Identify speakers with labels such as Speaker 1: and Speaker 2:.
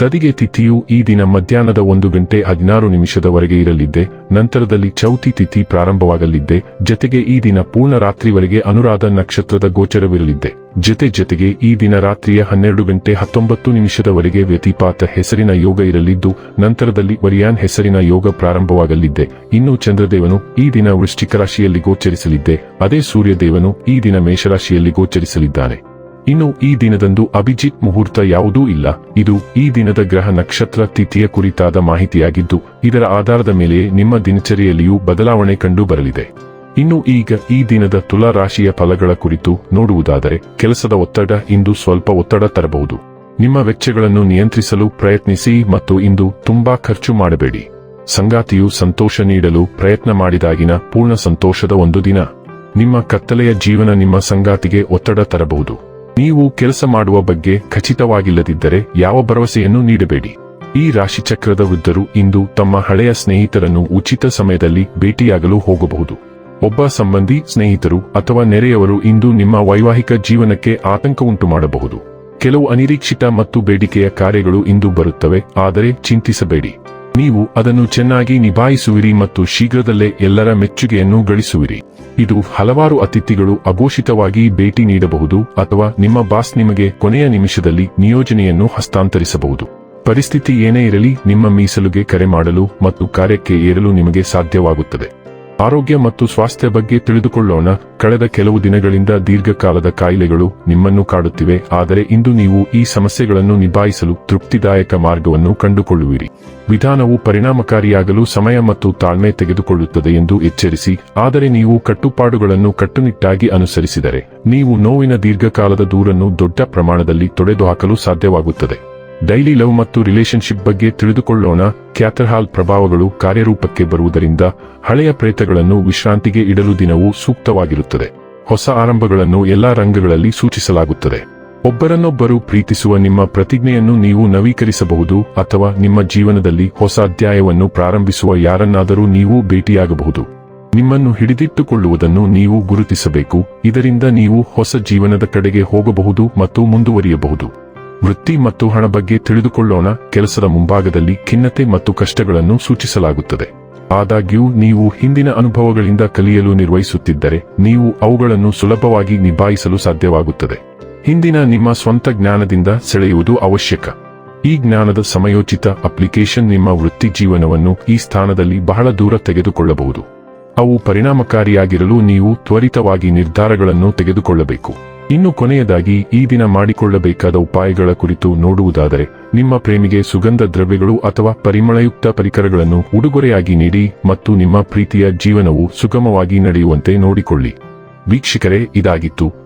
Speaker 1: ತದಿಗೆ ತಿಥಿಯು ಈ ದಿನ ಮಧ್ಯಾಹ್ನದ ಒಂದು ಗಂಟೆ ಹದಿನಾರು ನಿಮಿಷದವರೆಗೆ ಇರಲಿದ್ದೆ, ನಂತರದಲ್ಲಿ ಚೌತಿ ತಿಥಿ ಪ್ರಾರಂಭವಾಗಲಿದ್ದೆ, ಜತೆಗೆ ಈ ದಿನ ಪೂರ್ಣ ರಾತ್ರಿವರೆಗೆ ಅನುರಾಧ ನಕ್ಷತ್ರದ ಗೋಚರವಿರಲಿದ್ದೆ. ಜತೆ ಜತೆಗೆ ಈ ದಿನ ರಾತ್ರಿಯ ಹನ್ನೆರಡು ಗಂಟೆ ಹತ್ತೊಂಬತ್ತು ನಿಮಿಷದವರೆಗೆ ವ್ಯತಿಪಾತ ಹೆಸರಿನ ಯೋಗ ಇರಲಿದ್ದು, ನಂತರದಲ್ಲಿ ವರಿಯಾನ್ ಹೆಸರಿನ ಯೋಗ ಪ್ರಾರಂಭವಾಗಲಿದ್ದೆ. ಇನ್ನು ಚಂದ್ರದೇವನು ಈ ದಿನ ವೃಶ್ಚಿಕ ರಾಶಿಯಲ್ಲಿ ಗೋಚರಿಸಲಿದ್ದೆ, ಅದೇ ಸೂರ್ಯದೇವನು ಈ ದಿನ ಮೇಷರಾಶಿಯಲ್ಲಿ ಗೋಚರಿಸಲಿದ್ದಾನೆ. ಇನ್ನು ಈ ದಿನದಂದು ಅಭಿಜಿತ್ ಮುಹೂರ್ತ ಯಾವುದೂ ಇಲ್ಲ. ಇದು ಈ ದಿನದ ಗ್ರಹ ನಕ್ಷತ್ರ ತಿಥಿಯ ಕುರಿತಾದ ಮಾಹಿತಿಯಾಗಿದ್ದು, ಇದರ ಆಧಾರದ ಮೇಲೆ ನಿಮ್ಮ ದಿನಚರಿಯಲ್ಲಿಯೂ ಬದಲಾವಣೆ ಕಂಡು ಬರಲಿದೆ. ಇನ್ನು ಈಗ ಈ ದಿನದ ತುಲಾ ರಾಶಿಯ ಫಲಗಳ ಕುರಿತು ನೋಡುವುದಾದರೆ, ಕೆಲಸದ ಒತ್ತಡ ಇಂದು ಸ್ವಲ್ಪ ಒತ್ತಡ ತರಬಹುದು. ನಿಮ್ಮ ವೆಚ್ಚಗಳನ್ನು ನಿಯಂತ್ರಿಸಲು ಪ್ರಯತ್ನಿಸಿ ಮತ್ತು ಇಂದು ತುಂಬಾ ಖರ್ಚು ಮಾಡಬೇಡಿ. ಸಂಗಾತಿಯು ಸಂತೋಷ ನೀಡಲು ಪ್ರಯತ್ನ ಮಾಡಿದಾಗಿನ ಪೂರ್ಣ ಸಂತೋಷದ ಒಂದು ದಿನ. ನಿಮ್ಮ ಕತ್ತಲೆಯ ಜೀವನ ನಿಮ್ಮ ಸಂಗಾತಿಗೆ ಒತ್ತಡ ತರಬಹುದು. ನೀವು ಕೆಲಸ ಮಾಡುವ ಬಗ್ಗೆ ಖಚಿತವಾಗಿಲ್ಲದಿದ್ದರೆ ಯಾವ ಭರವಸೆಯನ್ನು ನೀಡಬೇಡಿ. ಈ ರಾಶಿಚಕ್ರದ ವೃದ್ಧರು ಇಂದು ತಮ್ಮ ಹಳೆಯ ಸ್ನೇಹಿತರನ್ನು ಉಚಿತ ಸಮಯದಲ್ಲಿ ಭೇಟಿಯಾಗಲು ಹೋಗಬಹುದು. ಒಬ್ಬ ಸಂಬಂಧಿ ಸ್ನೇಹಿತರು ಅಥವಾ ನೆರೆಯವರು ಇಂದು ನಿಮ್ಮ ವೈವಾಹಿಕ ಜೀವನಕ್ಕೆ ಆತಂಕ ಉಂಟು ಮಾಡಬಹುದು ಕೆಲವು ಅನಿರೀಕ್ಷಿತ ಮತ್ತು ಬೇಡಿಕೆಯ ಕಾರ್ಯಗಳು ಇಂದು ಬರುತ್ತವೆ, ಆದರೆ ಚಿಂತಿಸಬೇಡಿ. ನೀವು ಅದನ್ನು ಚೆನ್ನಾಗಿ ನಿಭಾಯಿಸುವಿರಿ ಮತ್ತು ಶೀಘ್ರದಲ್ಲೇ ಎಲ್ಲರ ಮೆಚ್ಚುಗೆಯನ್ನು ಗಳಿಸುವಿರಿ. ಇದು ಹಲವಾರು ಅತಿಥಿಗಳು ಅಘೋಷಿತವಾಗಿ ಭೇಟಿ ನೀಡಬಹುದು ಅಥವಾ ನಿಮ್ಮ ಬಾಸ್ ನಿಮಗೆ ಕೊನೆಯ ನಿಮಿಷದಲ್ಲಿ ನಿಯೋಜನೆಯನ್ನು ಹಸ್ತಾಂತರಿಸಬಹುದು. ಪರಿಸ್ಥಿತಿ ಏನೇ ಇರಲಿ, ನಿಮ್ಮ ಮೀಸಲುಗೆ ಕರೆ ಮಾಡಲು ಮತ್ತು ಕಾರ್ಯಕ್ಕೆ ಏರಲು ನಿಮಗೆ ಸಾಧ್ಯವಾಗುತ್ತದೆ. ಆರೋಗ್ಯ ಮತ್ತು ಸ್ವಾಸ್ಥ್ಯ ಬಗ್ಗೆ ತಿಳಿದುಕೊಳ್ಳೋಣ. ಕಳೆದ ಕೆಲವು ದಿನಗಳಿಂದ ದೀರ್ಘಕಾಲದ ಕಾಯಿಲೆಗಳು ನಿಮ್ಮನ್ನು ಕಾಡುತ್ತಿವೆ, ಆದರೆ ಇಂದು ನೀವು ಈ ಸಮಸ್ಯೆಗಳನ್ನು ನಿಭಾಯಿಸಲು ತೃಪ್ತಿದಾಯಕ ಮಾರ್ಗವನ್ನು ಕಂಡುಕೊಳ್ಳುವಿರಿ. ವಿಧಾನವು ಪರಿಣಾಮಕಾರಿಯಾಗಲು ಸಮಯ ಮತ್ತು ತಾಳ್ಮೆ ತೆಗೆದುಕೊಳ್ಳುತ್ತದೆ ಎಂದು ಎಚ್ಚರಿಸಿ, ಆದರೆ ನೀವು ಕಟ್ಟುಪಾಡುಗಳನ್ನು ಕಟ್ಟುನಿಟ್ಟಾಗಿ ಅನುಸರಿಸಿದರೆ, ನೀವು ನೋವಿನ ದೀರ್ಘಕಾಲದ ದೂರನ್ನು ದೊಡ್ಡ ಪ್ರಮಾಣದಲ್ಲಿ ತೊಡೆದುಹಾಕಲು ಸಾಧ್ಯವಾಗುತ್ತದೆ. ಡೈಲಿ ಲವ್ ಮತ್ತು ರಿಲೇಶನ್ಶಿಪ್ ಬಗ್ಗೆ ತಿಳಿದುಕೊಳ್ಳೋಣ ಕ್ಯಾಥರ್ಹಾಲ್ ಪ್ರಭಾವಗಳು ಕಾರ್ಯರೂಪಕ್ಕೆ ಬರುವುದರಿಂದ ಹಳೆಯ ಪ್ರೇತಗಳನ್ನು ವಿಶ್ರಾಂತಿಗೆ ಇಡಲು ದಿನವೂ ಸೂಕ್ತವಾಗಿರುತ್ತದೆ. ಹೊಸ ಆರಂಭಗಳನ್ನು ಎಲ್ಲಾ ರಂಗಗಳಲ್ಲಿ ಸೂಚಿಸಲಾಗುತ್ತದೆ. ಒಬ್ಬರನ್ನೊಬ್ಬರು ಪ್ರೀತಿಸುವ ನಿಮ್ಮ ಪ್ರತಿಜ್ಞೆಯನ್ನು ನೀವು ನವೀಕರಿಸಬಹುದು ಅಥವಾ ನಿಮ್ಮ ಜೀವನದಲ್ಲಿ ಹೊಸ ಅಧ್ಯಾಯವನ್ನು ಪ್ರಾರಂಭಿಸುವ ಯಾರನ್ನಾದರೂ ನೀವು ಭೇಟಿಯಾಗಬಹುದು. ನಿಮ್ಮನ್ನು ಹಿಡಿದಿಟ್ಟುಕೊಳ್ಳುವುದನ್ನು ನೀವು ಗುರುತಿಸಬೇಕು. ಇದರಿಂದ ನೀವು ಹೊಸ ಜೀವನದ ಕಡೆಗೆ ಹೋಗಬಹುದು ಮತ್ತು ಮುಂದುವರಿಯಬಹುದು. ವೃತ್ತಿ ಮತ್ತು ಹಣ ಬಗ್ಗೆ ತಿಳಿದುಕೊಳ್ಳೋಣ. ಕೆಲಸದ ಮುಂಭಾಗದಲ್ಲಿ ಖಿನ್ನತೆ ಮತ್ತು ಕಷ್ಟಗಳನ್ನು ಸೂಚಿಸಲಾಗುತ್ತದೆ. ಆದಾಗ್ಯೂ, ನೀವು ಹಿಂದಿನ ಅನುಭವಗಳಿಂದ ಕಲಿಯಲು ನಿರ್ವಹಿಸುತ್ತಿದ್ದರೆ, ನೀವು ಅವುಗಳನ್ನು ಸುಲಭವಾಗಿ ನಿಭಾಯಿಸಲು ಸಾಧ್ಯವಾಗುತ್ತದೆ. ಹಿಂದಿನ ನಿಮ್ಮ ಸ್ವಂತ ಜ್ಞಾನದಿಂದ ಸೆಳೆಯುವುದು ಅವಶ್ಯಕ. ಈ ಜ್ಞಾನದ ಸಮಯೋಚಿತ ಅಪ್ಲಿಕೇಶನ್ ನಿಮ್ಮ ವೃತ್ತಿ ಜೀವನವನ್ನು ಈ ಸ್ಥಾನದಲ್ಲಿ ಬಹಳ ದೂರ ತೆಗೆದುಕೊಳ್ಳಬಹುದು. ಅವು ಪರಿಣಾಮಕಾರಿಯಾಗಿರಲು ನೀವು ತ್ವರಿತವಾಗಿ ನಿರ್ಧಾರಗಳನ್ನು ತೆಗೆದುಕೊಳ್ಳಬೇಕು. ಇನ್ನು ಕೊನೆಯದಾಗಿ, ಈ ದಿನ ಮಾಡಿಕೊಳ್ಳಬೇಕಾದ ಉಪಾಯಗಳ ಕುರಿತು ನೋಡುವುದಾದರೆ, ನಿಮ್ಮ ಪ್ರೇಮಿಗೆ ಸುಗಂಧ ದ್ರವ್ಯಗಳು ಅಥವಾ ಪರಿಮಳಯುಕ್ತ ಪರಿಕರಗಳನ್ನು ಉಡುಗೊರೆಯಾಗಿ ನೀಡಿ ಮತ್ತು ನಿಮ್ಮ ಪ್ರೀತಿಯ ಜೀವನವು ಸುಗಮವಾಗಿ ನಡೆಯುವಂತೆ ನೋಡಿಕೊಳ್ಳಿ. ವೀಕ್ಷಕರೇ, ಇದಾಗಿತ್ತು